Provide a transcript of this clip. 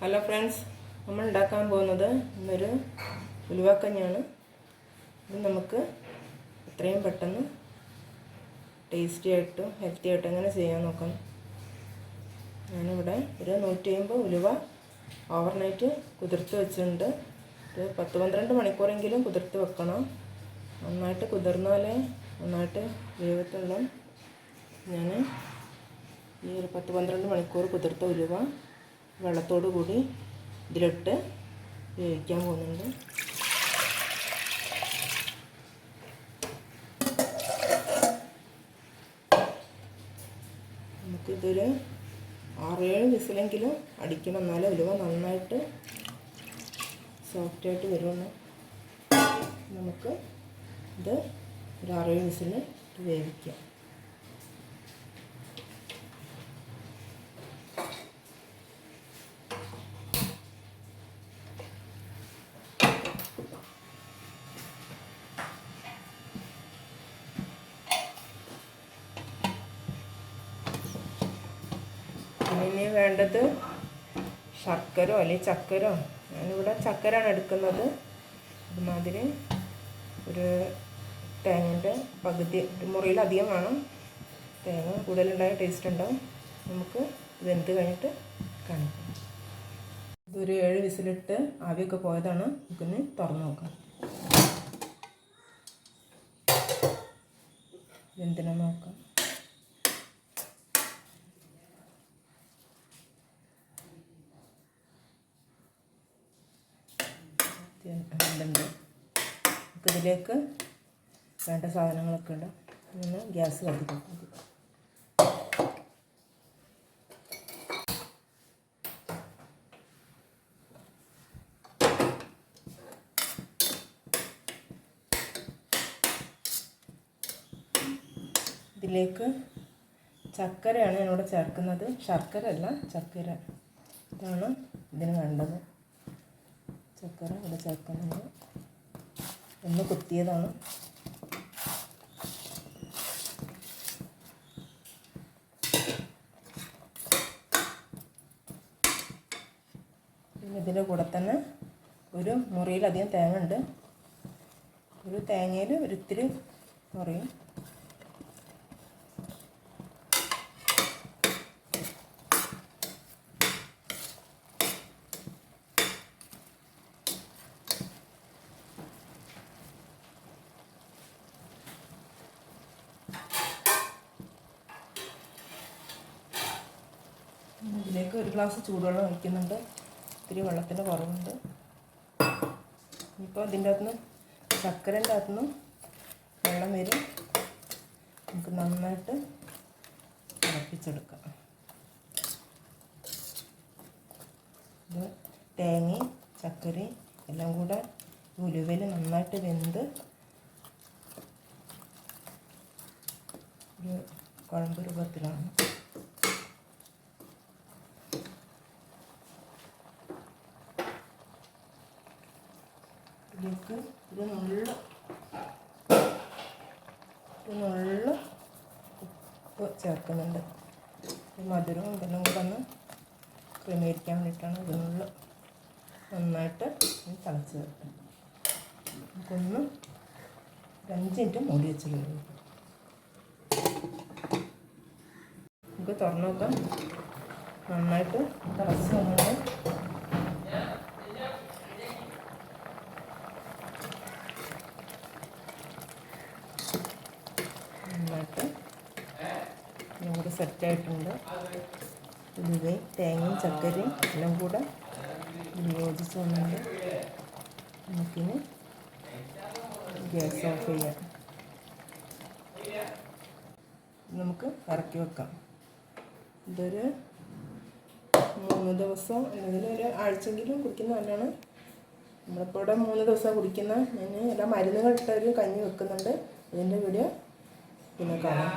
Hello friends നമ്മൾ ഉണ്ടാക്കാൻ പോകുന്നത് ഇന്നൊരു ഉലുവാക്കഞ്ഞാണ് ഇത് നമുക്ക് എത്രയും പെട്ടെന്ന് ടേസ്റ്റി ആയിട്ടും ഹെൽത്തി ആയിട്ടും എങ്ങനെ ചെയ്യാൻ നോക്കാം. ഞാനിവിടെ ഒരു നൂറ്റി അമ്പത് ഉലുവ ഓവർനൈറ്റ് കുതിർത്ത് വെച്ചിട്ടുണ്ട്. ഒരു പത്ത് പന്ത്രണ്ട് മണിക്കൂറെങ്കിലും കുതിർത്ത് വെക്കണം. നന്നായിട്ട് കുതിർന്നാലേ നന്നായിട്ട് വേവത്തുള്ളൂ. ഞാൻ ഈ ഒരു പത്ത് പന്ത്രണ്ട് മണിക്കൂർ കുതിർത്ത ഉലുവ വെള്ളത്തോടു കൂടി ഇതിലിട്ട് വേവിക്കാൻ പോകുന്നുണ്ട്. നമുക്കിതൊരു ആറേഴ് വിസിലെങ്കിലും അടിക്കണം. എന്നാലേ ഉലുവ നന്നായിട്ട് സോഫ്റ്റായിട്ട് വരുള്ളൂ. നമുക്ക് ഇത് ഒരു ആറേഴ് വിസിൽ വേവിക്കാം. ഇനി വേണ്ടത് ശർക്കരോ അല്ലെങ്കിൽ ചക്കരോ. ഞാനിവിടെ ചക്കരാണ് എടുക്കുന്നത്. അതുമാതിരി ഒരു തേങ്ങന്റെ പകുതി ഒരു മുറിയിലധികം വേണം. തേങ്ങ കൂടുതലുണ്ടായ ടേസ്റ്റ് ഉണ്ടാവും. നമുക്ക് വെന്ത് കഴിഞ്ഞിട്ട് കാണിക്കാം. ഇതൊരു ഏഴ് വിസിലിട്ട് ആവിയൊക്കെ പോയതാണ്. നമുക്കൊന്ന് തുറന്ന് നോക്കാം. വെന്തിനെ നോക്കാം. ഇതുണ്ട്. നമുക്കിതിലേക്ക് വേണ്ട സാധനങ്ങളൊക്കെ ഉണ്ട്. ഒന്ന് ഗ്യാസ് കത്തിക്കാം. ഇതിലേക്ക് ചക്കരയാണ് ഞാനിവിടെ ചേർക്കുന്നത്. ശർക്കര അല്ല ചക്കര. ഇതാണ് ഇതിന് വേണ്ടത്. ചക്കര ഇവിടെ ചേർക്കുന്നുണ്ട്. ഒന്ന് കുത്തിയതാണ്. പിന്നെ ഇതിന്റെ കൂടെ തന്നെ ഒരു മുറിയിലധികം തേങ്ങ ഉണ്ട്. ഒരു തേങ്ങയിൽ ഒരിത്തിരി മുറിയും ഇതിലേക്ക് ഒരു ഗ്ലാസ് ചൂടുവെള്ളം ഒഴിക്കുന്നുണ്ട്. ഇത്തിരി വെള്ളത്തിന്റെ കുറവുണ്ട്. ഇപ്പോൾ അതിന്റെ അകത്തുനിന്ന് ശർക്കരന്റെ അകത്തുനിന്ന് വെള്ളം വരും. നമുക്ക് നന്നായിട്ട് തിളപ്പിച്ചെടുക്കാം. ഇത് തേങ്ങയും ചക്കരയും എല്ലാം കൂടെ ഉലുവയിൽ നന്നായിട്ട് വെന്ത് ഒരു കുഴമ്പ് രൂപത്തിലാണ്. ഇതിലേക്ക് ഇത് നല്ല നല്ല ഉപ്പ് ചേർക്കുന്നുണ്ട്. മധുരവും ഇതെല്ലാം കൂടെ ഒന്ന് ക്രമീകരിക്കാൻ വേണ്ടിയിട്ടാണ് ഇതിനുള്ള നന്നായിട്ട് തിളച്ച് ചേർക്കുന്നത് നമുക്കൊന്ന് അഞ്ച് മിനിറ്റ് മൂടി വെച്ച് കഴിഞ്ഞു നമുക്ക് തുറന്നു നോക്കാം. നന്നായിട്ട് തിളച്ച് വന്നത് നന്നായിട്ട് ഞങ്ങൾ സെറ്റായിട്ടുണ്ട്. ഉലുവയും തേങ്ങയും ചക്കരയും എല്ലാം കൂടെ യോജിച്ച് വന്നിട്ട് നമുക്കിനി ഗ്യാസ് ഓഫ് ചെയ്യാം. നമുക്ക് ഇറക്കി വെക്കാം. ഇതൊരു മൂന്ന് ദിവസം അല്ലെങ്കിൽ ഒരു ആഴ്ചയെങ്കിലും കുടിക്കുന്ന നല്ലതാണ്. നമ്മളിപ്പോൾ ഇവിടെ മൂന്ന് ദിവസം കുടിക്കുന്ന ഞാൻ എല്ലാ മരുന്നുകൾ ഇട്ടൊരു കഞ്ഞി വെക്കുന്നുണ്ട്. അതിന്റെ വീഡിയോ പിന്നെ കാണാം.